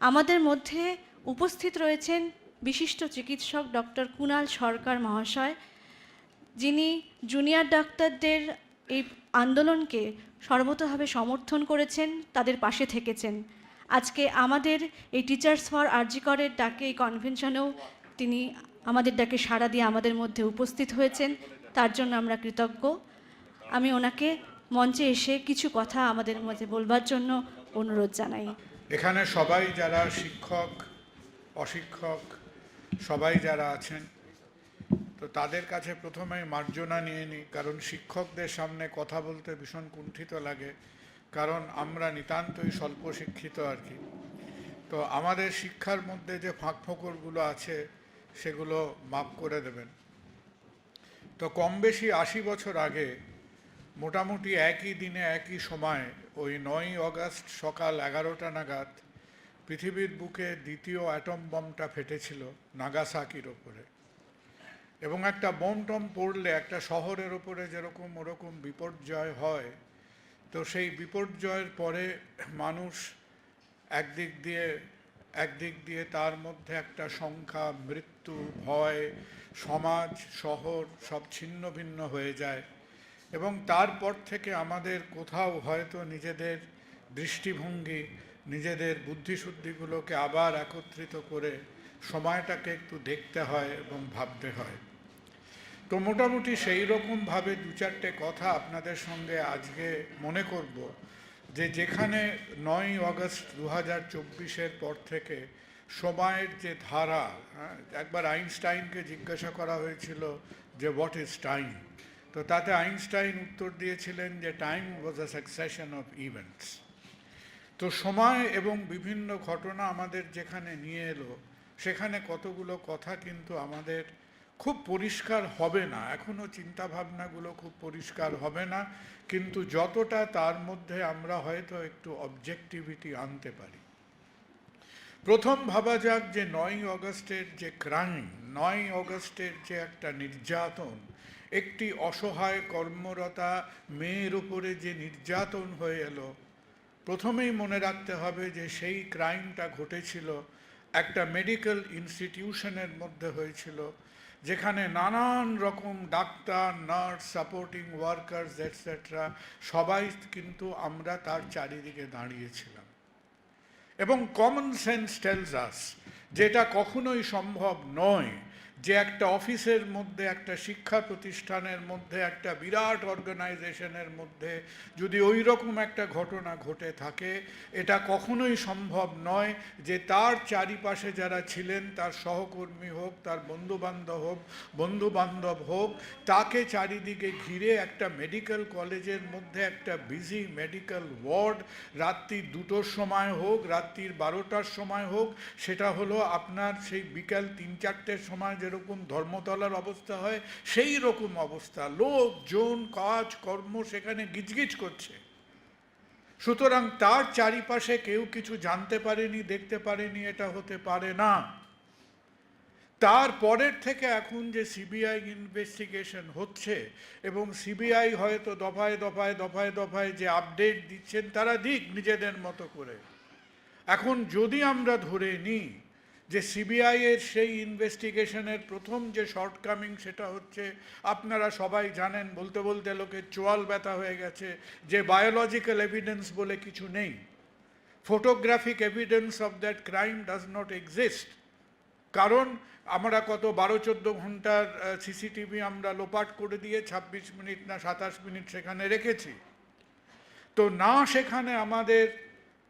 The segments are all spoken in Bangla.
আমাদের মধ্যে উপস্থিত রয়েছেন বিশিষ্ট চিকিৎসক ডক্টর কুণাল সরকার মহাশয়, যিনি জুনিয়র ডাক্তারদের এই আন্দোলনকে সর্বতভাবে সমর্থন করেছেন, তাদের পাশে থেকেছেন। আজকে আমাদের এই টিচার্স ফর আরজিকরের ডাকে এই কনভেনশনেও তিনি আমাদের ডাকে সাড়া দিয়ে আমাদের মধ্যে উপস্থিত হয়েছেন, তার জন্য আমরা কৃতজ্ঞ। আমি ওনাকে মঞ্চে এসে কিছু কথা আমাদের মধ্যে বলবার জন্য অনুরোধ জানাই। এখানে সবাই যারা শিক্ষক, অশিক্ষক, সবাই যারা আছেন, তো তাদের কাছে প্রথমেই মার্জনা নিয়ে নিই, কারণ শিক্ষকদের সামনে কথা বলতে ভীষণ কুণ্ঠিত লাগে, কারণ আমরা নিতান্তই স্বল্প শিক্ষিত আর কি। তো আমাদের শিক্ষার মধ্যে যে ফাঁক ফোকরগুলো আছে, সেগুলো মাপ করে দেবেন। তো কম বেশি আশি বছর আগে মোটামুটি একই দিনে, একই সময়, ওই নয়ই অগাস্ট সকাল এগারোটা নাগাদ পৃথিবীর বুকে দ্বিতীয় অ্যাটম বমটা ফেটেছিল নাগাসাকির ওপরে। এবং একটা বোম টম পড়লে একটা শহরের ওপরে যেরকম ওরকম বিপর্যয় হয়, তো সেই বিপর্যয়ের পরে মানুষ একদিক দিয়ে একদিক দিয়ে তার মধ্যে একটা সংখ্যা, মৃত্যু, ভয়, সমাজ, শহর সব ছিন্ন ভিন্ন হয়ে যায়। এবং তারপর থেকে আমাদের কোথাও হয়তো নিজেদের দৃষ্টিভঙ্গি নিজেদের বুদ্ধিশুদ্ধিগুলোকে আবার একত্রিত করে সময়টাকে একটু দেখতে হয় এবং ভাবতে হয়। তো মোটামুটি সেই রকমভাবে দু চারটে কথা আপনাদের সঙ্গে আজকে মনে করব যে যেখানে নয় আগস্ট দু হাজার চব্বিশের পর থেকে সময়ের যে ধারা হ্যাঁ, একবার আইনস্টাইনকে জিজ্ঞাসা করা হয়েছিল যে হোয়াট ইজ টাইম তো তাতে আইনস্টাইন উত্তর দিয়েছিলেন যে time was a succession of events তো সময় এবং বিভিন্ন ঘটনা আমাদের যেখানে নিয়ে এলো, সেখানে কতগুলো কথা কিন্তু আমাদের খুব পরিষ্কার হবে না। এখনও চিন্তাভাবনাগুলো খুব পরিষ্কার হবে না, কিন্তু যতটা তার মধ্যে আমরা হয়তো একটু অবজেক্টিভিটি আনতে পারি। প্রথম ভাবা যাক যে নয় অগস্টের যে ক্রাইম নয় অগস্টের যে একটা নির্যাতন একটি অসহায় কর্মরতা মেয়ের উপরে যে নির্যাতন হয়ে এলো, প্রথমেই মনে রাখতে হবে যে সেই ক্রাইমটা ঘটেছিল একটা মেডিকেল ইনস্টিটিউশনের মধ্যে হয়েছিল, যেখানে নানান রকম doctor, nurse, supporting workers etcetera সবাই কিন্তু আমরা তার চারিদিকে দাঁড়িয়েছিলাম। এবং কমন সেন্স টেলস আস যেটা কখনোই সম্ভব নয় যে একটা অফিসের মধ্যে, একটা শিক্ষা প্রতিষ্ঠানের মধ্যে, একটা বিরাট অর্গানাইজেশনের মধ্যে যদি ওই রকম একটা ঘটনা ঘটে থাকে, এটা কখনোই সম্ভব নয় যে তার চারিপাশে যারা ছিলেন, তার সহকর্মী হোক, তার বন্ধুবান্ধব হোক বন্ধুবান্ধব হোক, তাকে চারিদিকে ঘিরে একটা মেডিকেল কলেজের মধ্যে একটা বিজি মেডিকেল ওয়ার্ড রাত্রি দুটোর সময় হোক, রাত্রির বারোটার সময় হোক, সেটা হলো আপনার সেই বিকাল তিন চারটের সময় যেরকম ধর্মতলার অবস্থা হয় সেই রকম অবস্থা লোকজন কাজ, কর্ম সেখানে গিজগিজ করছে। সুতরাং তার চারিপাশে কেউ কিছু জানতে পারেনি, দেখতে পারেনি, এটা হতে পারে না। তারপরের থেকে এখন যে সিবিআই ইনভেস্টিগেশন হচ্ছে, এবং সিবিআই হয়তো দফায় দফায় দফায় দফায় যে আপডেট দিচ্ছেন, তারা দিক নিজেদের মতো করে। এখন যদি আমরা ধরে নিই যে সিবিআই এর সেই ইনভেস্টিগেশনের প্রথম যে শর্টকামিং সেটা হচ্ছে, আপনারা সবাই জানেন, বলতে বলতে লোকের চোয়াল ব্যথা হয়ে গেছে, যে বায়োলজিক্যাল এভিডেন্স বলে কিছু নেই। Photographic evidence of that crime does not exist কারণ আমরা কত বারো, চোদ্দ ঘণ্টার সিসিটিভি আমরা লোপাট করে দিয়ে ছাব্বিশ মিনিট না সাতাশ মিনিট সেখানে রেখেছি। তো না সেখানে আমাদের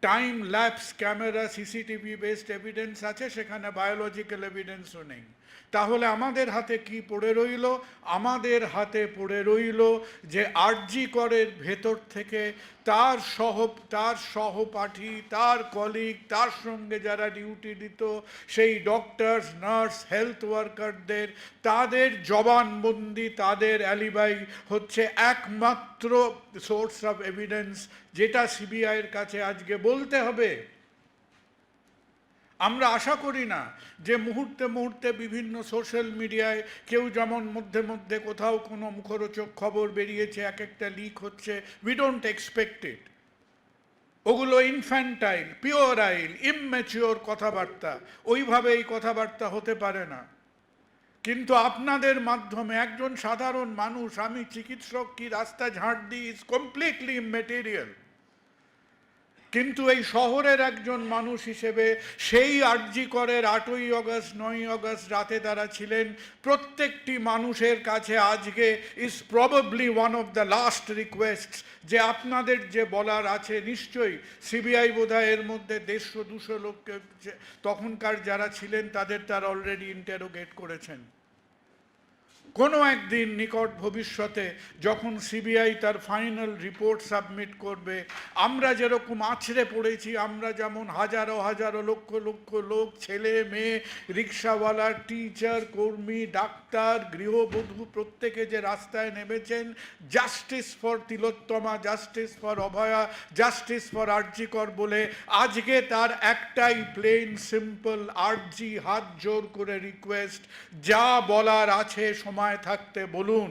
time lapse camera CCTV based evidence আছে সেখানে বায়োলজিক্যাল এভিডেন্সও নেই। তাহলে আমাদের হাতে কি পড়ে রইল? আমাদের হাতে পড়ে রইল যে আরজি করের ভেতর থেকে তার সহ তার সহপাঠী, তার কলিগ তার সঙ্গে যারা ডিউটি দিত, সেই ডক্টরস নার্স হেলথ ওয়ার্কারদের তাদের জবানবন্দি, তাদের অ্যালিবাই হচ্ছে একমাত্র সোর্স অফ এভিডেন্স যেটা সিবিআইয়ের কাছে আজকে বলতে হবে। আমরা আশা করি না যে মুহূর্তে মুহূর্তে বিভিন্ন সোশ্যাল মিডিয়ায় কেউ যেমন মধ্যে মধ্যে কোথাও কোনো মুখরোচক খবর বেরিয়েছে, এক একটা লিক হচ্ছে উই ডোন্ট এক্সপেক্ট ইট ওগুলো ইনফ্যান্টাইল পিওরাইল ইমম্যাচিওর কথাবার্তা ওইভাবে এই কথাবার্তা হতে পারে না। কিন্তু আপনাদের মাধ্যমে একজন সাধারণ মানুষ, আমি চিকিৎসক কি রাস্তা ঝাঁট দিই ইজ কমপ্লিটলি মেটেরিয়াল কিন্তু এই শহরের একজন মানুষ হিসেবে সেই আর্জি করের আটই অগস্ট নয় অগস্ট রাতে তারা ছিলেন। প্রত্যেকটি মানুষের কাছে আজকে is probably one of the last request যে আপনাদের যে বলার আছে, নিশ্চয়ই সিবিআই বোধহয় এর মধ্যে দেড়শো, দুশো লোককে তখনকার যারা ছিলেন তাদের তারা অলরেডি ইন্টারোগেট করেছেন। কোনো একদিন নিকট ভবিষ্যতে যখন সিবিআই তার ফাইনাল রিপোর্ট সাবমিট করবে, আমরা যেরকম আছড়ে পড়েছি, আমরা যেমন হাজারো হাজারো লক্ষ লক্ষ লোক, ছেলে, মেয়ে, রিক্সাওয়ালা, টিচার, কর্মী, ডাক্তার, গৃহবধূ প্রত্যেকে যে রাস্তায় নেমেছেন, justice for Tilottama, justice for Abhaya, justice for RG Kar বলে আজকে তার একটাই প্লেন সিম্পল আর্জি, হাত জোর করে রিকোয়েস্ট যা বলার আছে সময় থাকতে বলুন।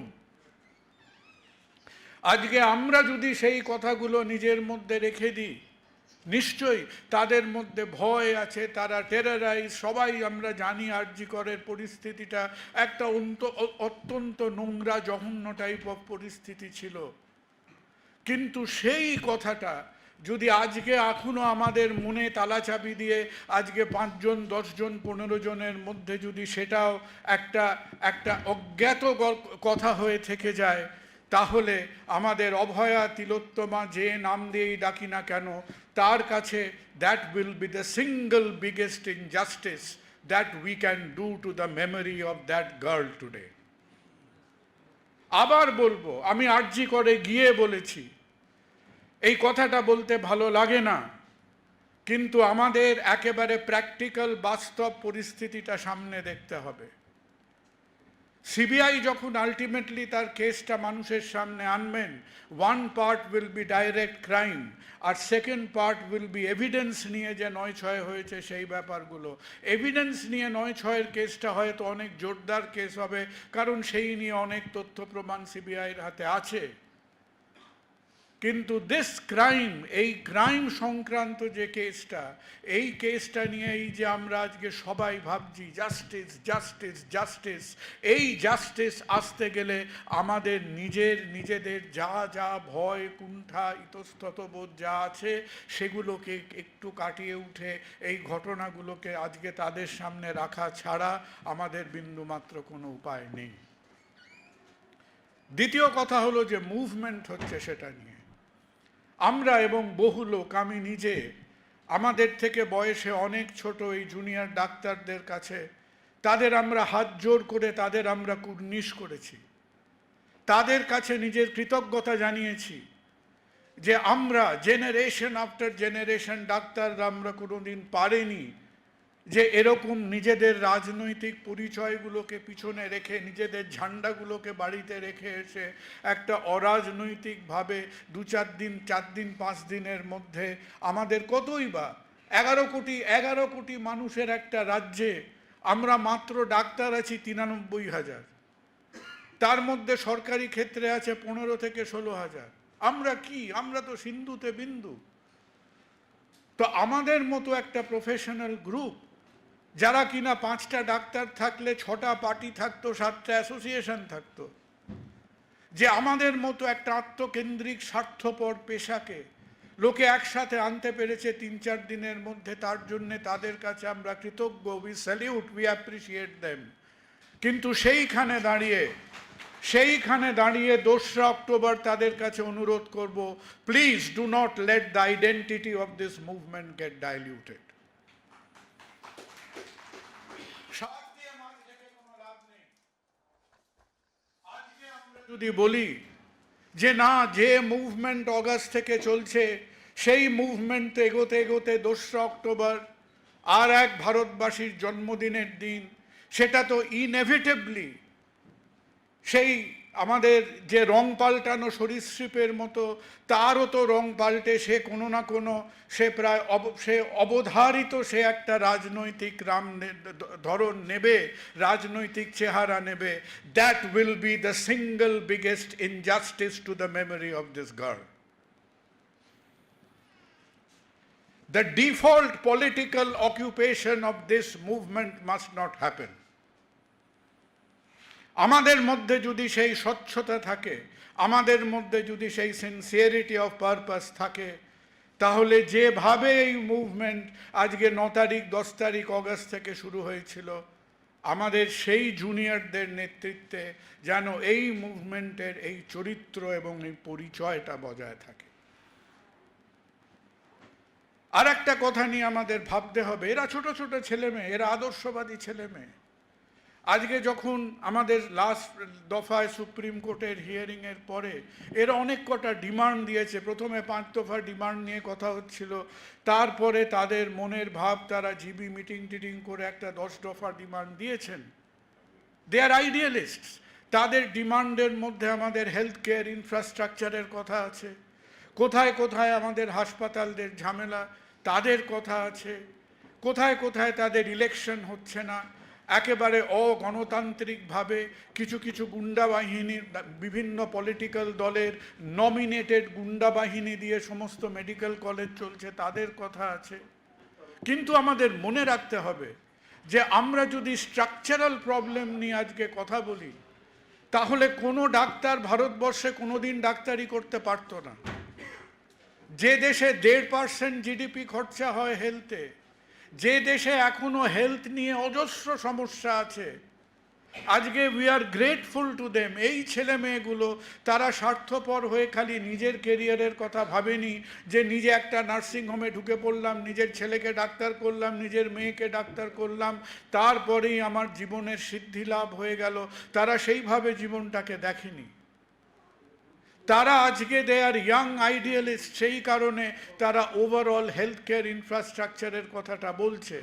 আজকে আমরা যদি সেই কথাগুলো নিজের মধ্যে রেখে দিই, নিশ্চয়ই তাদের মধ্যে ভয় আছে, তারা টেরারাইজ সবাই আমরা জানি আর্যিকরের পরিস্থিতিটা একটা অত্যন্ত নোংরা, জঘন্য টাইপ অফ পরিস্থিতি ছিল। কিন্তু সেই কথাটা যদি আজকে এখনও আমাদের মনে তালাচাবি দিয়ে আজকে পাঁচজন, দশজন পনেরো জনের মধ্যে যদি সেটাও একটা একটা অজ্ঞাত কথা হয়ে থেকে যায়, তাহলে আমাদের অভয়া তিলোত্তমা যে নাম দিয়েই ডাকি না কেন, তার কাছে that will be the single biggest injustice that we can do to the memory of that girl today আবার বলব, আমি আর্জি করে গিয়ে বলেছি এই কথাটা বলতে ভালো লাগে না। কিন্তু আমাদের একেবারে প্র্যাকটিক্যাল বাস্তব পরিস্থিতিটা সামনে দেখতে হবে। সিবিআই যখন আলটিমেটলি তার কেসটা মানুষের সামনে আনবেন one part will be direct crime R second part will be evidence নিয়ে যে নয় ছয় হয়েছে সেই ব্যাপারগুলো। এভিডেন্স নিয়ে নয় ছয়ের কেসটা হয়তো অনেক জোরদার কেস হবে, কারণ সেই নিয়ে অনেক তথ্য প্রমাণ সিবিআইয়ের হাতে আছে। কিন্তু দিস ক্রাইম এই ক্রাইম সংক্রান্ত যে কেসটা এই কেসটা নিয়েই যে আমরা আজকে সবাই ভাবছি জাস্টিস জাস্টিস জাস্টিস এই জাস্টিস আসতে গেলে আমাদের নিজের, নিজেদের যা যা ভয়, কুণ্ঠা, ইতস্তত বোধ যা আছে, সেগুলোকে একটু কাটিয়ে উঠে এই ঘটনাগুলোকে আজকে তাদের সামনে রাখা ছাড়া আমাদের বিন্দুমাত্র কোনো উপায় নেই। দ্বিতীয় কথা হলো যে মুভমেন্ট হচ্ছে সেটা নিয়ে। আমরা এবং বহু লোক, আমি নিজে, আমাদের থেকে বয়সে অনেক ছোট এই জুনিয়র ডাক্তারদের কাছে, তাদের আমরা হাত জোর করে তাদের আমরা কুর্নিশ করেছি। তাদের কাছে নিজের কৃতজ্ঞতা জানিয়েছি যে আমরা জেনারেশন আফটার জেনারেশন ডাক্তাররা আমরা কোনোদিন পারেনি। যে এরকম নিজেদের রাজনৈতিক পরিচয়গুলোকে পিছনে রেখে, নিজেদের ঝান্ডাগুলোকে বাড়িতে রেখে এসে একটা অরাজনৈতিকভাবে দু চার দিন চার দিন, পাঁচ দিনের মধ্যে আমাদের কতই বা, এগারো কোটি এগারো কোটি মানুষের একটা রাজ্যে আমরা মাত্র ডাক্তার আছি তিরানব্বই হাজার। তার মধ্যে সরকারি ক্ষেত্রে আছে পনেরো থেকে ষোলো হাজার। আমরা কি? আমরা তো সিন্ধুতে বিন্দু। তো আমাদের মতো একটা প্রফেশনাল গ্রুপ যারা কিনা পাঁচটা ডাক্তার থাকলে, ছটা পার্টি থাকতো, সাতটা অ্যাসোসিয়েশন থাকতো, যে আমাদের মতো একটা আত্মকেন্দ্রিক, স্বার্থপর পেশাকে লোকে একসাথে আনতে পেরেছে তিন চার দিনের মধ্যে, তার জন্য তাদের কাছে আমরা কৃতজ্ঞ we salute we appreciate them কিন্তু সেইখানে দাঁড়িয়ে সেইখানে দাঁড়িয়ে দোসরা অক্টোবর তাদের কাছে অনুরোধ করব please do not let the identity of this movement get diluted যদি বলি যে না, যে মুভমেন্ট অগাস্ট থেকে চলছে, সেই মুভমেন্ট এগোতে এগোতে দোসরা অক্টোবর আর এক ভারতবাসীর জন্মদিনের দিন, সেটা তো ইনএভিটেবলি সেই আমাদের যে রং পাল্টানো সরীসৃপের মতো, তারও তো রং পাল্টে সে কোনো না কোনো, সে প্রায় অব, সে অবধারিত সে একটা রাজনৈতিক রাম ধরন নেবে, রাজনৈতিক চেহারা নেবে that will be the single biggest injustice to the memory of this girl The default political occupation of this movement must not happen. আমাদের মধ্যে যদি সেই স্বচ্ছতা থাকে, আমাদের মধ্যে যদি সেই সিনসিয়ারিটি অফ পারপাস থাকে, তাহলে যেভাবে এই মুভমেন্ট আজকে ন তারিখ, দশ তারিখ অগস্ট থেকে শুরু হয়েছিল, আমাদের সেই জুনিয়রদের নেতৃত্বে যেন এই মুভমেন্টের এই চরিত্র এবং এই পরিচয়টা বজায় থাকে। আর একটা কথা নিয়ে আমাদের ভাবতে হবে, এরা ছোট ছোট ছেলে মেয়ে এরা আদর্শবাদী ছেলে মেয়ে আজকে যখন আমাদের লাস্ট দফায় সুপ্রিম কোর্টের হিয়ারিংয়ের পরে এরা অনেক কটা ডিমান্ড দিয়েছে। প্রথমে পাঁচ দফা ডিমান্ড নিয়ে কথা হচ্ছিল, তারপরে তাদের মনের ভাব, তারা জিবি মিটিং টিটিং করে একটা দশ দফা ডিমান্ড দিয়েছেন। দে আর আইডিয়ালিস্ট তাদের ডিমান্ডের মধ্যে আমাদের হেলথ কেয়ার ইনফ্রাস্ট্রাকচারের কথা আছে। কোথায় কোথায় আমাদের হাসপাতালদের ঝামেলা, তাদের কথা আছে। কোথায় কোথায় তাদের ইলেকশন হচ্ছে না। একেবারে অগণতান্ত্রিকভাবে কিছু কিছু গুন্ডা বাহিনীর বিভিন্ন পলিটিক্যাল দলের নমিনেটেড গুন্ডা বাহিনী দিয়ে সমস্ত মেডিকেল কলেজ চলছে, তাদের কথা আছে। কিন্তু আমাদের মনে রাখতে হবে যে আমরা যদি স্ট্রাকচারাল প্রবলেম নিয়ে আজকে কথা বলি, তাহলে কোনো ডাক্তার ভারতবর্ষে কোনো দিন ডাক্তারি করতে পারতো না। যে দেশে দেড় পার্সেন্ট জিডিপি খরচা হয় হেলথে যে দেশে এখনও হেলথ নিয়ে অজস্র সমস্যা আছে, আজকে we are grateful to them এই ছেলে মেয়েগুলো, তারা স্বার্থপর হয়ে খালি নিজের কেরিয়ারের কথা ভাবেনি যে নিজে একটা নার্সিং হোমে ঢুকে পড়লাম, নিজের ছেলেকে ডাক্তার করলাম, নিজের মেয়েকে ডাক্তার করলাম, তারপরেই আমার জীবনের সিদ্ধি লাভ হয়ে গেল। তারা সেইভাবে জীবনটাকে দেখেনি। তারা আজকে দে আর ইয়াং আইডিয়ালিস্ট সেই কারণে তারা ওভারঅল হেলথ কেয়ার ইনফ্রাস্ট্রাকচারের কথাটা বলছে।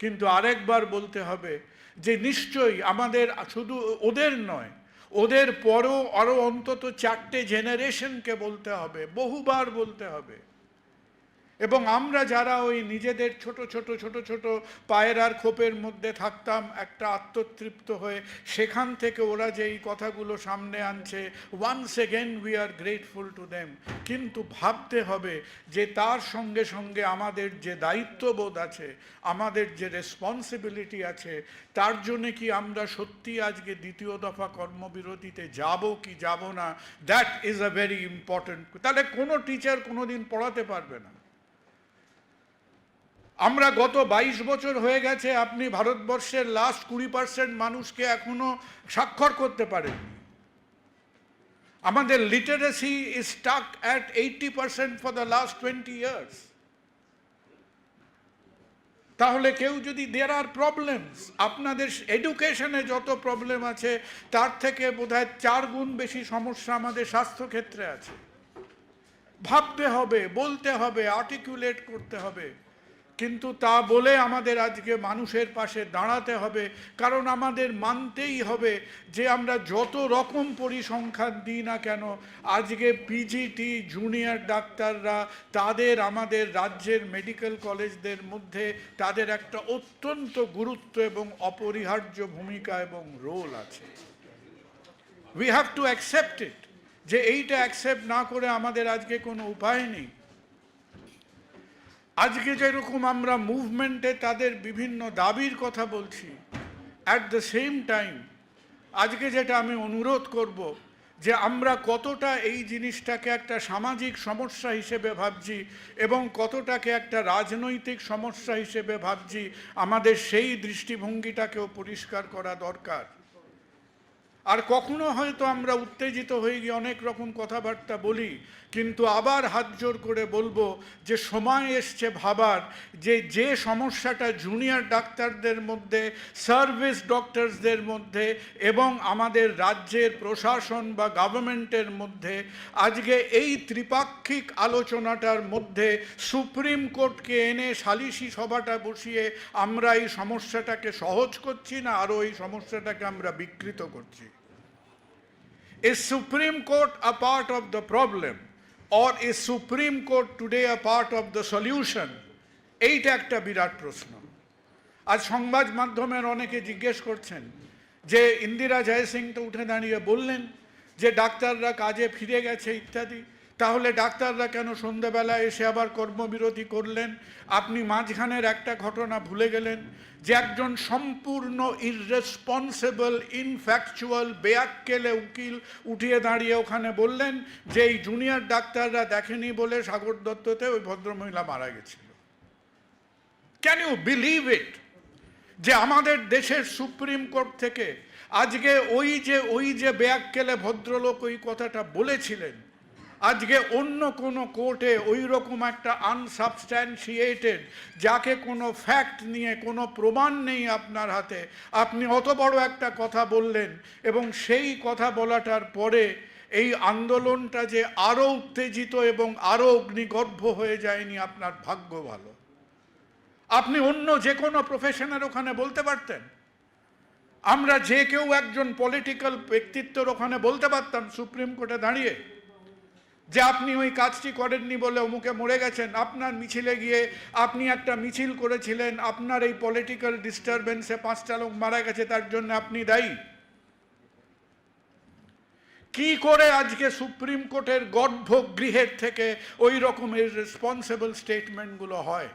কিন্তু আরেকবার বলতে হবে যে নিশ্চয়ই আমাদের শুধু ওদের নয়, ওদের পরও আরও অন্তত চারটে জেনারেশনকে বলতে হবে, বহুবার বলতে হবে। এবং আমরা যারা ওই নিজেদের ছোট ছোট ছোট ছোট পায়রার খোপের মধ্যে থাকতাম, একটা আত্মতৃপ্ত হয়ে সেখান থেকে ওরা যে এই কথাগুলো সামনে আনছে once again we are grateful to them কিন্তু ভাবতে হবে যে তার সঙ্গে সঙ্গে আমাদের যে দায়িত্ববোধ আছে, আমাদের যে রেসপন্সিবিলিটি আছে, তার জন্যে কি আমরা সত্যি আজকে দ্বিতীয় দফা কর্মবিরতিতে যাব কি যাব না? That is a very important তাহলে কোনো টিচার কোনো দিন পড়াতে পারবে না। আমরা গত বাইশ বছর হয়ে গেছে আপনি ভারতবর্ষের লাস্ট কুড়ি পার্সেন্ট মানুষকে এখনও স্বাক্ষর করতে পারেননি। আমাদের literacy is stuck at eighty percent for the last twenty years তাহলে কেউ যদি দেয়ার আর প্রবলেমস আপনাদের এডুকেশনে যত প্রবলেম আছে, তার থেকে বোধহয় চার গুণ বেশি সমস্যা আমাদের স্বাস্থ্যক্ষেত্রে আছে। ভাবতে হবে, বলতে হবে আর্টিকুলেট করতে হবে। কিন্তু তা বলে আমাদের আজকে মানুষের পাশে দাঁড়াতে হবে, কারণ আমাদের মানতেই হবে যে আমরা যত রকম পরিসংখ্যান দিই না কেন, আজকে পিজিটি জুনিয়র ডাক্তাররা তাদের আমাদের রাজ্যের মেডিকেল কলেজদের মধ্যে তাদের একটা অত্যন্ত গুরুত্ব এবং অপরিহার্য ভূমিকা এবং রোল আছে। We have to accept it যে এইটা অ্যাকসেপ্ট না করে আমাদের আজকে কোনো উপায় নেই। আজকে যেরকম আমরা মুভমেন্টে তাদের বিভিন্ন দাবির কথা বলছি অ্যাট দ্য সেম টাইম আজকে যেটা আমি অনুরোধ করব যে আমরা কতটা এই জিনিসটাকে একটা সামাজিক সমস্যা হিসেবে ভাবছি এবং কতটাকে একটা রাজনৈতিক সমস্যা হিসেবে ভাবছি, আমাদের সেই দৃষ্টিভঙ্গিটাকেও পরিষ্কার করা দরকার। আর কখনো হয়তো আমরা উত্তেজিত হয়ে গিয়ে অনেক রকম কথাবার্তা বলি, কিন্তু আবার হাত জোর করে বলব যে সময় এসছে ভাবার, যে যে সমস্যাটা জুনিয়র ডাক্তারদের মধ্যে সার্ভিস ডক্টরসদের মধ্যে এবং আমাদের রাজ্যের প্রশাসন বা গভর্নমেন্টের মধ্যে, আজকে এই ত্রিপাক্ষিক আলোচনাটার মধ্যে সুপ্রিম কোর্টকে এনে সালিশি সভাটা বসিয়ে আমরা এই সমস্যাটাকে সহজ করছি না, আরও এই সমস্যাটাকে আমরা বিকৃত করছি? Is Supreme Court a part of the problem or is Supreme Court today a part of the solution? এইটা একটা বিরাট প্রশ্ন আজ সংবাদ মাধ্যমের অনেকে জিজ্ঞেস করছেন যে ইন্দিরা জয়সিং তো উঠে দাঁড়িয়ে বললেন যে ডাক্তাররা কাজে ফিরে গেছে ইত্যাদি তাহলে ডাক্তাররা কেন সন্ধেবেলা এসে আবার কর্মবিরতি করলেন? আপনি মাঝখানের একটা ঘটনা ভুলে গেলেন, যে একজন সম্পূর্ণ ইররেসপন্সিবল ইনফ্যাকচুয়াল বেয়াক্কেলে উকিল উঠিয়ে দাঁড়িয়ে ওখানে বললেন যে এই জুনিয়র ডাক্তাররা দেখেনি বলে সাগর দত্ততে ওই ভদ্রমহিলা মারা গেছিল। ক্যান ইউ বিলিভ ইট যে আমাদের দেশের সুপ্রিম কোর্ট থেকে আজকে ওই যে ওই যে বেয়াক্কেলে ভদ্রলোক ওই কথাটা বলেছিলেন আজকে অন্য কোনো কোর্টে ওই রকম একটা আনসাবস্ট্যান্সিয়েটেড যাকে কোনো ফ্যাক্ট নিয়ে, কোনো প্রমাণ নেই আপনার হাতে, আপনি অত বড় একটা কথা বললেন এবং সেই কথা বলাটার পরে এই আন্দোলনটা যে আরও উত্তেজিত এবং আরও অগ্নিগর্ভ হয়ে যায়নি আপনার ভাগ্য ভালো। আপনি অন্য যে কোনো প্রফেশনের ওখানে বলতে পারতেন। আমরা যে কেউ একজন পলিটিক্যাল ব্যক্তিত্বর ওখানে বলতে পারতাম সুপ্রিম কোর্টে দাঁড়িয়ে। যে আপনি ওই কাজটি করেননি বলে অমুকে মরে গেছেন, আপনার মিছিলে গিয়ে আপনি একটা মিছিল করেছিলেন, আপনার এই পলিটিক্যাল ডিস্টারবেন্সে পাঁচটা লোক মারা গেছে, তার জন্য আপনি দায়ী। কি করে আজকে সুপ্রিম কোর্টের গর্ভগৃহের থেকে ওই রকমের রেসপন্সিবল স্টেটমেন্টগুলো হয়?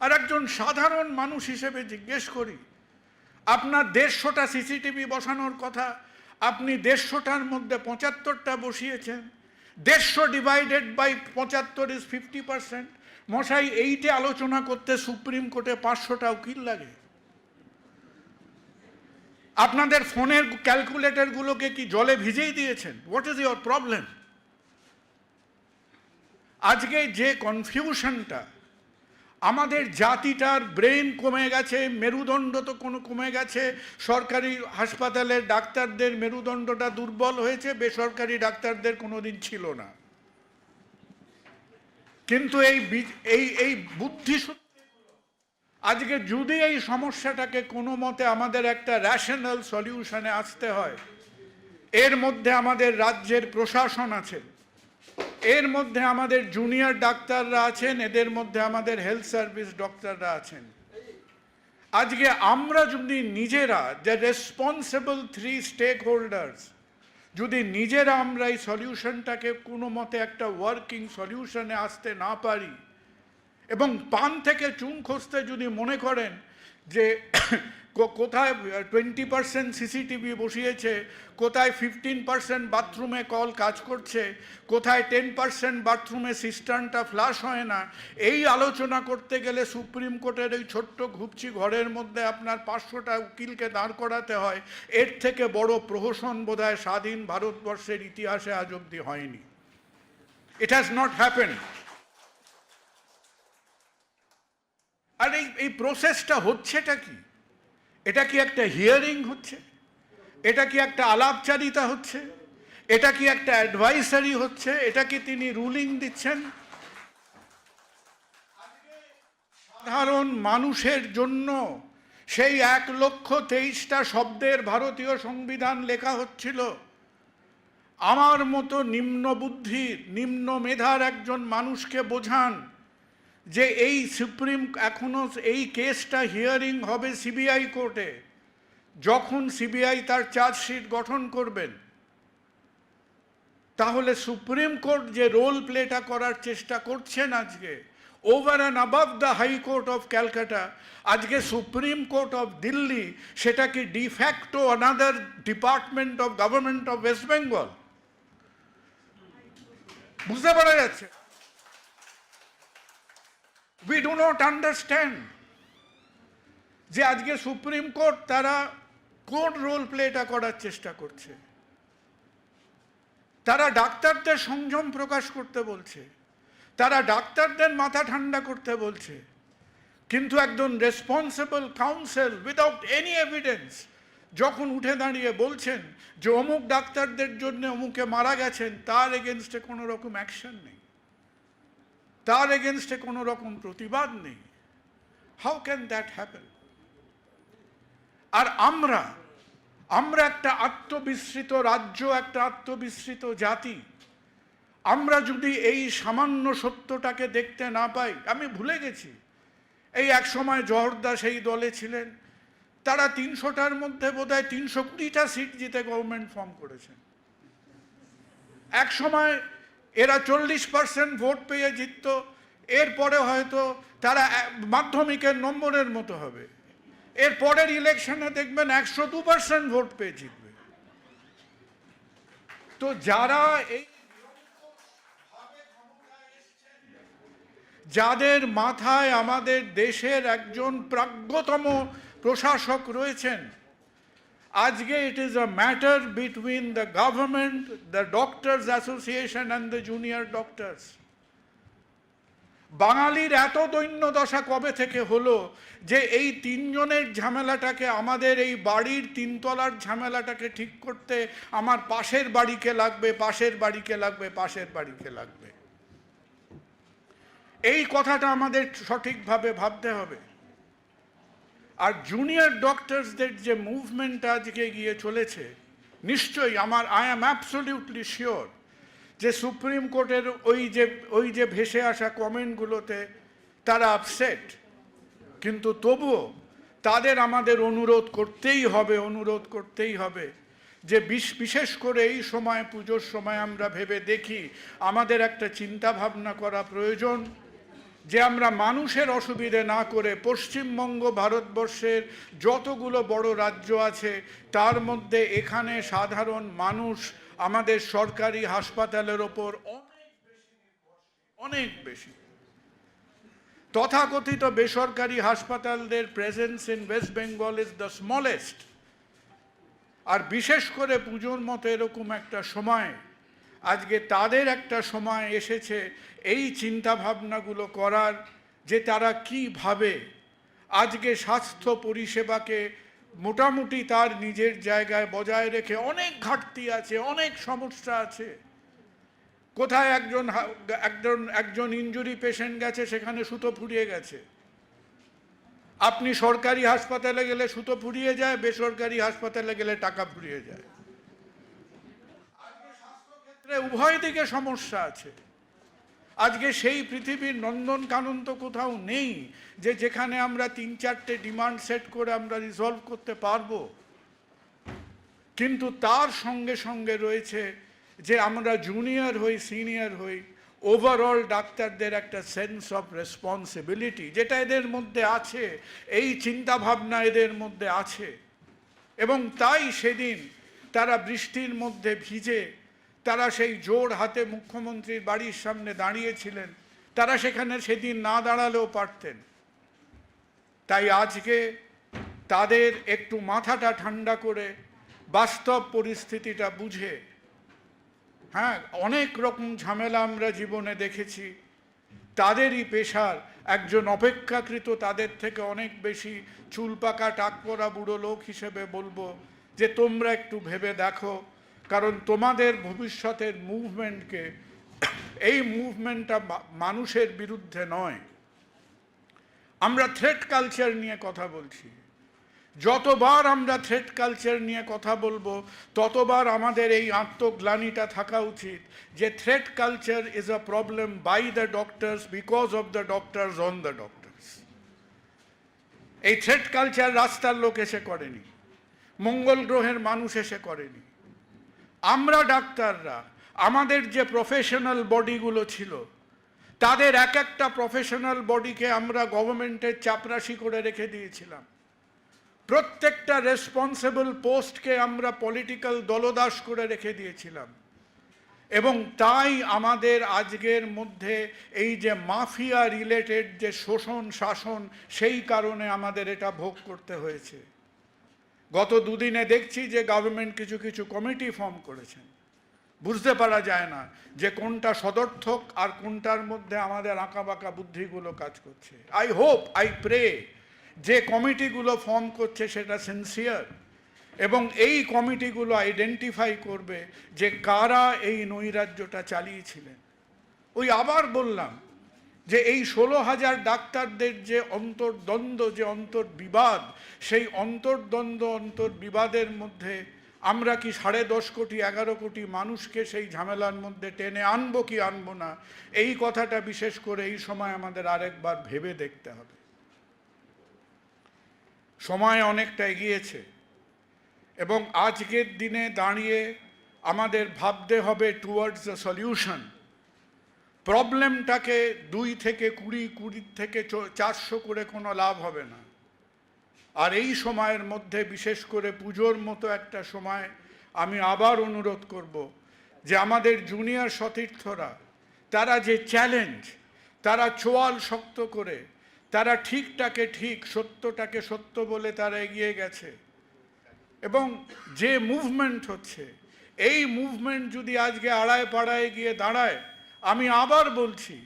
আর একজন সাধারণ মানুষ হিসেবে জিজ্ঞেস করি, আপনার দেড়শোটা সিসিটিভি বসানোর কথা আপনি দেড়শোটার মধ্যে পঁচাত্তরটা বসিয়েছেন। দেড়শো ডিভাইডেড বাই পঁচাত্তর ইজ ফিফটি পার্সেন্ট মশাই, এইটে আলোচনা করতে সুপ্রিম কোর্টে পাঁচশোটা উকিল লাগে। আপনাদের ফোনের ক্যালকুলেটরগুলোকে কি জলে ভিজেই দিয়েছেন? হোয়াট ইজ ইউর প্রবলেম আজকে যে কনফিউশনটা আমাদের জাতিটার ব্রেন কমে গেছে, মেরুদণ্ড তো কোনো কমে গেছে। সরকারি হাসপাতালের ডাক্তারদের মেরুদণ্ডটা দুর্বল হয়েছে, বেসরকারি ডাক্তারদের কোনোদিন ছিল না। কিন্তু এই এই এই বুদ্ধি আজকে যদি এই সমস্যাটাকে কোনো মতে আমাদের একটা র্যাশনাল সলিউশনে আসতে হয়, এর মধ্যে আমাদের রাজ্যের প্রশাসন আছে। এর মধ্যে আমাদের জুনিয়র ডাক্তাররা আছেন, এদের মধ্যে আমাদের হেলথ সার্ভিস ডক্টররা আছেন। আজকে আমরা যদি নিজেরা, যে রেসপন্সিবল থ্রি স্টেক হোল্ডার্স যদি নিজেরা আমরা এই সলিউশনটাকে কোনো মতে একটা ওয়ার্কিং সলিউশনে আসতে না পারি, এবং পান থেকে চুন খসতে যদি মনে করেন যে কোথায় টোয়েন্টি পার্সেন্ট সিসিটিভি বসিয়েছে, কোথায় ফিফটিন পার্সেন্ট বাথরুমে কল কাজ করছে, কোথায় টেন পার্সেন্ট বাথরুমে সিস্টার্নটা ফ্লাশ হয় না, এই আলোচনা করতে গেলে সুপ্রিম কোর্টের এই ছোট্ট ঘুপচি ঘরের মধ্যে আপনার পাঁচশোটা উকিলকে দাঁড় করাতে হয়, এর থেকে বড় প্রহসন বোধহয় স্বাধীন ভারতবর্ষের ইতিহাসে আজ অবধি হয়নি। ইট হ্যাজ নট হ্যাপেন্ড আর এই এই প্রসেসটা হচ্ছেটা কি? এটা কি একটা হিয়ারিং হচ্ছে? এটা কি একটা আলাপচারিতা হচ্ছে? এটা কি একটা অ্যাডভাইসারি হচ্ছে? এটা কি তিনি রুলিং দিচ্ছেন? সাধারণ মানুষের জন্য সেই এক লক্ষ তেইশটা শব্দের ভারতীয় সংবিধান লেখা হচ্ছিল। আমার মতো নিম্ন বুদ্ধির নিম্ন মেধার একজন মানুষকে বোঝান। যে এই সুপ্রিম, এখনও এই কেসটা হিয়ারিং হবে সিবিআই কোর্টে, যখন সিবিআই তার চার্জশিট গঠন করবেন। তাহলে সুপ্রিম কোর্ট যে রোল প্লেটা করার চেষ্টা করছেন আজকে over and above the high court of Calcutta আজকে সুপ্রিম কোর্ট অফ দিল্লি সেটা কি de facto another department of government of West Bengal বুঝতে পারা যাচ্ছে? উই ডু নট আন্ডারস্ট্যান্ড যে আজকে সুপ্রিম কোর্ট তারা কোন রোল প্লেটা করার চেষ্টা করছে। তারা ডাক্তারদের সংযম প্রকাশ করতে বলছে। তারা ডাক্তারদের মাথা ঠান্ডা করতে বলছে। কিন্তু একজন responsible council without any evidence যখন উঠে দাঁড়িয়ে বলছেন যে অমুক ডাক্তারদের জন্য অমুকে মারা গেছেন, তার এগেনস্টে কোনো রকম অ্যাকশন নেই। তার এগেনস্টে কোনো রকম প্রতিবাদ নেই। হাউ ক্যান দ্যাট হ্যাপেন আর আমরা আমরা একটা আত্মবিস্মৃত রাজ্য, একটা আত্মবিস্মৃত জাতি। আমরা যদি এই সামান্য সত্যটাকে দেখতে না পাই, আমি ভুলে গেছি। এই এক সময় জহরদা সেই দলে ছিলেন। তারা তিনশোটার মধ্যে বোধহয় তিনশো কুড়িটা সিট জিতে গভর্নমেন্ট ফর্ম করেছেন এক সময় এরা চল্লিশ পার্সেন্ট ভোট পেয়ে জিতত, এরপরে হয়তো তারা মাধ্যমিকের নম্বরের মতো হবে। এর পরের ইলেকশনে দেখবেন একশো দু পার্সেন্ট ভোট পেয়ে জিতবে। তো যারা এই যাদের মাথায় আমাদের দেশের একজন প্রাজ্ঞতম প্রশাসক রয়েছেন আজকে it is a matter between the government the doctors association and the junior doctors বাঙালির এত দৈন্য দশা কবে থেকে হলো যে এই তিনজনের ঝামেলাটাকে, আমাদের এই বাড়ির তিনতলার ঝামেলাটাকে ঠিক করতে আমার পাশের বাড়িকে লাগবে, পাশের বাড়িকে লাগবে, পাশের বাড়িকে লাগবে। এই কথাটা আমাদের সঠিকভাবে ভাবতে হবে। আর জুনিয়র ডক্টরসদের যে মুভমেন্ট আজকে গিয়ে চলেছে, নিশ্চয়ই আমার আই অ্যাম অ্যাবসলিউটলি শিওর যে সুপ্রিম কোর্টের ওই যে ওই যে ভেসে আসা কমেন্টগুলোতে তারা আপসেট কিন্তু তবুও তাদের আমাদের অনুরোধ করতেই হবে, অনুরোধ করতেই হবে যে বিশ- বিশেষ করে এই সময়, পুজোর সময় আমরা ভেবে দেখি, আমাদের একটা চিন্তা ভাবনা করা প্রয়োজন। যে আমরা মানুষের অসুবিধে না করে পশ্চিমবঙ্গ ভারতবর্ষের যতগুলো বড় রাজ্য আছে, তার মধ্যে এখানে সাধারণ মানুষ আমাদের সরকারি হাসপাতালের ওপর অনেক বেশি তথাকথিত বেসরকারি হাসপাতালদের presence in West Bengal is the smallest আর বিশেষ করে পুজোর মতো এরকম একটা সময় আজকে তাদের একটা সময় এসেছে এই চিন্তা ভাবনাগুলো করার যে তারা কীভাবে আজকে স্বাস্থ্য পরিষেবাকে মোটামুটি তার নিজের জায়গায় বজায় রেখে অনেক ঘাটতি আছে, অনেক সমস্যা আছে। কোথায় একজন একজন একজন ইনজুরি পেশেন্ট গেছে, সেখানে সুতো ফুরিয়ে গেছে। আপনি সরকারি হাসপাতালে গেলে সুতো ফুরিয়ে যায়, বেসরকারি হাসপাতালে গেলে টাকা ফুরিয়ে যায়। উভয় দিকে সমস্যা আছে। আজকে সেই পৃথিবীর নন্দন কানন তো কোথাও নেই যে যেখানে আমরা তিন চারটে ডিমান্ড সেট করে আমরা রিজলভ করতে পারব। কিন্তু তার সঙ্গে সঙ্গে রয়েছে যে আমরা জুনিয়র হই, সিনিয়র হই, ওভারঅল ডাক্তারদের একটা সেন্স অফ রেসপন্সিবিলিটি যেটা এদের মধ্যে আছে, এই চিন্তা ভাবনা এদের মধ্যে আছে। এবং তাই সেদিন তারা বৃষ্টির মধ্যে ভিজে তারা সেই জোর হাতে মুখ্যমন্ত্রীর বাড়ির সামনে দাঁড়িয়েছিলেন। তারা সেখানে সেদিন না দাঁড়ালেও পারতেন। তাই আজকে তাদের একটু মাথাটা ঠান্ডা করে বাস্তব পরিস্থিতিটা বুঝে হ্যাঁ অনেক রকম ঝামেলা আমরা জীবনে দেখেছি। তাদেরই পেশার একজন অপেক্ষাকৃত তাদের থেকে অনেক বেশি চুল পাকা টাক পরা বুড়ো লোক হিসেবে বলব যে তোমরা একটু ভেবে দেখো। কারণ তোমাদের ভবিষ্যতের মুভমেন্টকে, এই মুভমেন্টটা মানুষের বিরুদ্ধে নয়। আমরা থ্রেট কালচার নিয়ে কথা বলছি। যতবার আমরা থ্রেট কালচার নিয়ে কথা বলব, ততবার আমাদের এই আত্মগ্লানিটা থাকা উচিত যে threat culture is a problem by the doctors because of the doctors on the doctors এই থ্রেট কালচার রাস্তার লোক এসে করেনি। মঙ্গল গ্রহের মানুষ এসে করেনি। আমরা ডাক্তাররা, আমাদের যে প্রফেশনাল বডিগুলো ছিল, তাদের এক একটা প্রফেশনাল বডিকে আমরা গভর্নমেন্টের চাপরাশি করে রেখে দিয়েছিলাম। প্রত্যেকটা রেসপন্সিবল পোস্টকে আমরা পলিটিক্যাল দলদাস করে রেখে দিয়েছিলাম। এবং তাই আমাদের আজকের মধ্যে এই যে মাফিয়া রিলেটেড যে শোষণ শাসন সেই কারণে আমাদের এটা ভোগ করতে হয়েছে। গত দুদিনে দেখছি যে গভর্নমেন্ট কিছু কিছু কমিটি ফর্ম করেছেন। বুঝতে পারা যায় না যে কোনটা সদর্থক আর কোনটার মধ্যে আমাদের আঁকাবাঁকা বুদ্ধিগুলো কাজ করছে। আই হোপ আই প্রে যে কমিটিগুলো ফর্ম করছে সেটা সিনসিয়ার এবং এই কমিটিগুলো আইডেন্টিফাই করবে যে কারা এই নৈরাজ্যটা চালিয়েছিলেন। ওই আবার বললাম যে এই ষোলো হাজার ডাক্তারদের যে অন্তর্দ্বন্দ্ব, যে অন্তর্বিবাদ, সেই অন্তর্দ্বন্দ্ব, অন্তর্বিবাদের মধ্যে আমরা কি সাড়ে দশ কোটি, এগারো কোটি মানুষকে সেই ঝামেলার মধ্যে টেনে আনব কি আনব না? এই কথাটা বিশেষ করে এই সময় আমাদের আরেকবার ভেবে দেখতে হবে। সময় অনেকটা এগিয়েছে এবং আজকের দিনে দাঁড়িয়ে আমাদের ভাবতে হবে টুয়ার্ডস দ্য সলিউশন প্রবলেমটাকে দুই থেকে কুড়ি কুড়ি থেকে চারশো করে কোনো লাভ হবে না। আর এই সময়ের মধ্যে বিশেষ করে পুজোর মতো একটা সময় আমি আবার অনুরোধ করব যে আমাদের জুনিয়র সতীর্থরা, তারা যে চ্যালেঞ্জ, তারা চোয়াল শক্ত করে, তারা ঠিকটাকে ঠিক, সত্যটাকে সত্য বলে তারা এগিয়ে গেছে। এবং যে মুভমেন্ট হচ্ছে, এই মুভমেন্ট যদি আজকে আড়ায় পাড়ায় গিয়ে দাঁড়ায় আমি আবার বলছি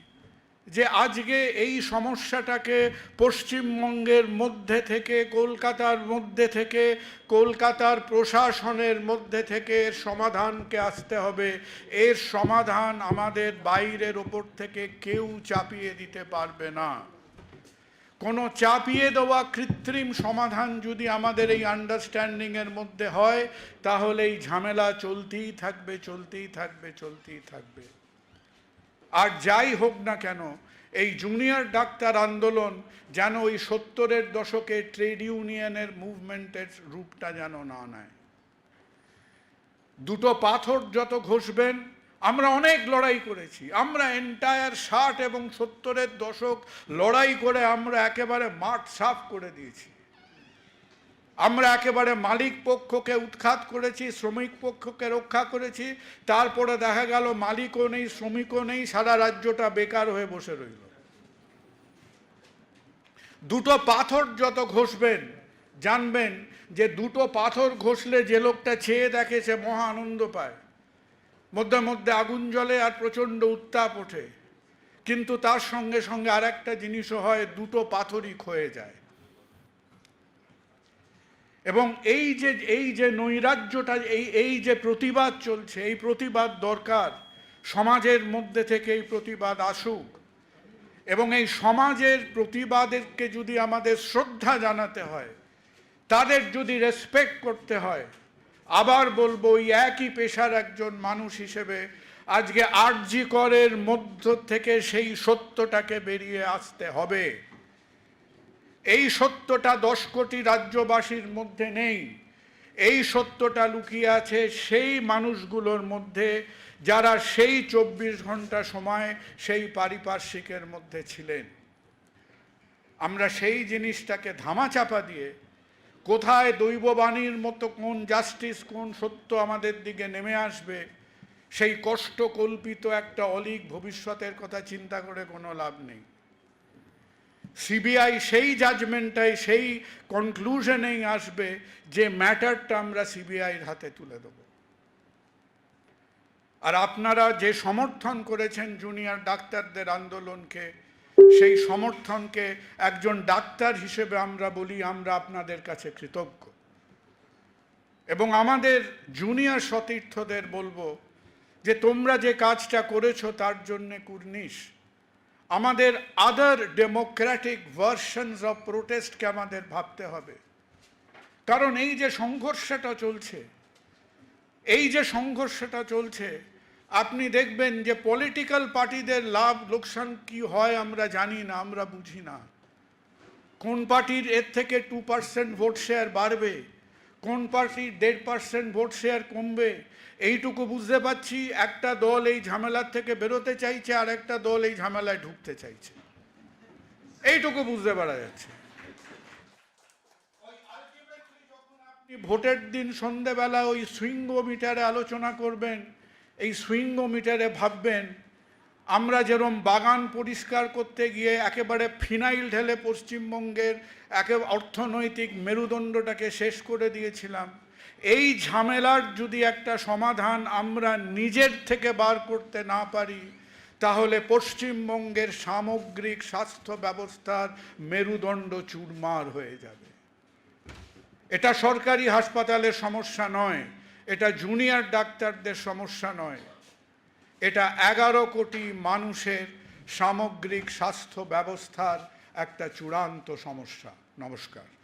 যে আজকে এই সমস্যাটাকে পশ্চিমবঙ্গের মধ্যে থেকে, কলকাতার মধ্যে থেকে, কলকাতার প্রশাসনের মধ্যে থেকে এর সমাধানকে আসতে হবে। এর সমাধান আমাদের বাইরের ওপর থেকে কেউ চাপিয়ে দিতে পারবে না। কোনো চাপিয়ে দেওয়া কৃত্রিম সমাধান যদি আমাদের এই আন্ডারস্ট্যান্ডিংয়ের মধ্যে হয়, তাহলে এই ঝামেলা চলতেই থাকবে চলতেই থাকবে চলতেই থাকবে। আর যাই হোক না কেন, এই জুনিয়র ডাক্তার আন্দোলন যেন ওই সত্তরের দশকে ট্রেড ইউনিয়নের মুভমেন্টের রূপটা যেন না নেয়। দুটো পাথর যত ঘষবেন, আমরা অনেক লড়াই করেছি। আমরা এন্টায়ার ষাট এবং সত্তরের দশক লড়াই করে আমরা একেবারে মাঠ সাফ করে দিয়েছি। আমরা একেবারে মালিক পক্ষকে উৎখাত করেছি, শ্রমিক পক্ষকে রক্ষা করেছি, তারপরে দেখা গেল মালিকও নেই, শ্রমিকও নেই, সারা রাজ্যটা বেকার হয়ে বসে রইল। দুটো পাথর যত ঘষবেন, জানবেন যে দুটো পাথর ঘষলে যে লোকটা চেয়ে দেখে সে মহা আনন্দ পায়। মধ্যে মধ্যে আগুন জ্বলে আর প্রচণ্ড উত্তাপ ওঠে। কিন্তু তার সঙ্গে সঙ্গে আর একটা জিনিসও হয়, দুটো পাথরই ক্ষয়ে যায়। এবং এই যে এই যে নৈরাজ্যটা, এই এই যে প্রতিবাদ চলছে, এই প্রতিবাদ দরকার সমাজের মধ্যে থেকে এই প্রতিবাদ আসুক। এবং এই সমাজের প্রতিবাদেরকে যদি আমাদের শ্রদ্ধা জানাতে হয়, তাদের যদি রেসপেক্ট করতে হয়, আবার বলব ওই একই পেশার একজন মানুষ হিসেবে আজকে আরজি করের মধ্য থেকে সেই সত্যটাকে বেরিয়ে আসতে হবে। এই সত্যটা দশ কোটি রাজ্যবাসীর মধ্যে নেই। এই সত্যটা লুকিয়ে আছে সেই মানুষগুলোর মধ্যে যারা সেই চব্বিশ ঘণ্টা সময় সেই পারিপার্শ্বিকের মধ্যে ছিলেন। আমরা সেই জিনিসটাকে ধামাচাপা দিয়ে কোথায় দৈববাণীর মতো কোন জাস্টিস, কোন সত্য আমাদের দিকে নেমে আসবে, সেই কষ্ট কল্পিত একটা অলিক ভবিষ্যতের কথা চিন্তা করে কোনো লাভ নেই। সিবিআই সেই জাজমেন্টটাই সেই কনক্লুশনেই আসবে যে ম্যাটারটা আমরা সিবিআইয়ের হাতে তুলে দেব। আর আপনারা যে সমর্থন করেছেন জুনিয়র ডাক্তারদের আন্দোলনকে, সেই সমর্থনকে একজন ডাক্তার হিসেবে আমরা বলি, আমরা আপনাদের কাছে কৃতজ্ঞ। এবং আমাদের জুনিয়র সতীর্থদের বলব যে তোমরা যে কাজটা করেছ তার জন্যে কুর্নিশ। আমাদের আদার ডেমোক্রেটিক ভার্সনস অফ প্রোটেস্টকে আমাদের ভাবতে হবে। কারণ এই যে সংঘর্ষটা চলছে, এই যে সংঘর্ষটা চলছে, আপনি দেখবেন যে পলিটিক্যাল পার্টিদের লাভ, লোকসান কি হয় আমরা জানি না, আমরা বুঝি না। কোন পার্টির এর থেকে টু পার্সেন্ট ভোট শেয়ার বাড়বে কোন পার্টির দেড় পার্সেন্ট ভোট শেয়ার কমবে, এইটুকু বুঝতে পারছি, একটা দল এই ঝামেলার থেকে বেরোতে চাইছে আর একটা দল এই ঝামেলায় ঢুকতে চাইছে। এইটুকু বুঝতে পারা যাচ্ছে। আপনি ভোটের দিন সন্ধেবেলা ওই সুইঙ্গো মিটারে আলোচনা করবেন, এই সুইঙ্গো মিটারে ভাববেন আমরা যেরম বাগান পরিষ্কার করতে গিয়ে একেবারে ফিনাইল ঢেলে পশ্চিমবঙ্গের একে অর্থনৈতিক মেরুদণ্ডটাকে শেষ করে দিয়েছিলাম, এই ঝামেলার যদি একটা সমাধান আমরা নিজের থেকে বার করতে না পারি, তাহলে পশ্চিমবঙ্গের সামগ্রিক স্বাস্থ্য ব্যবস্থার মেরুদণ্ড চুরমার হয়ে যাবে। এটা সরকারি হাসপাতালের সমস্যা নয়, এটা জুনিয়র ডাক্তারদের সমস্যা নয়। এটা এগারো কোটি মানুষের সামগ্রিক স্বাস্থ্য ব্যবস্থার একটা চূড়ান্ত সমস্যা। নমস্কার।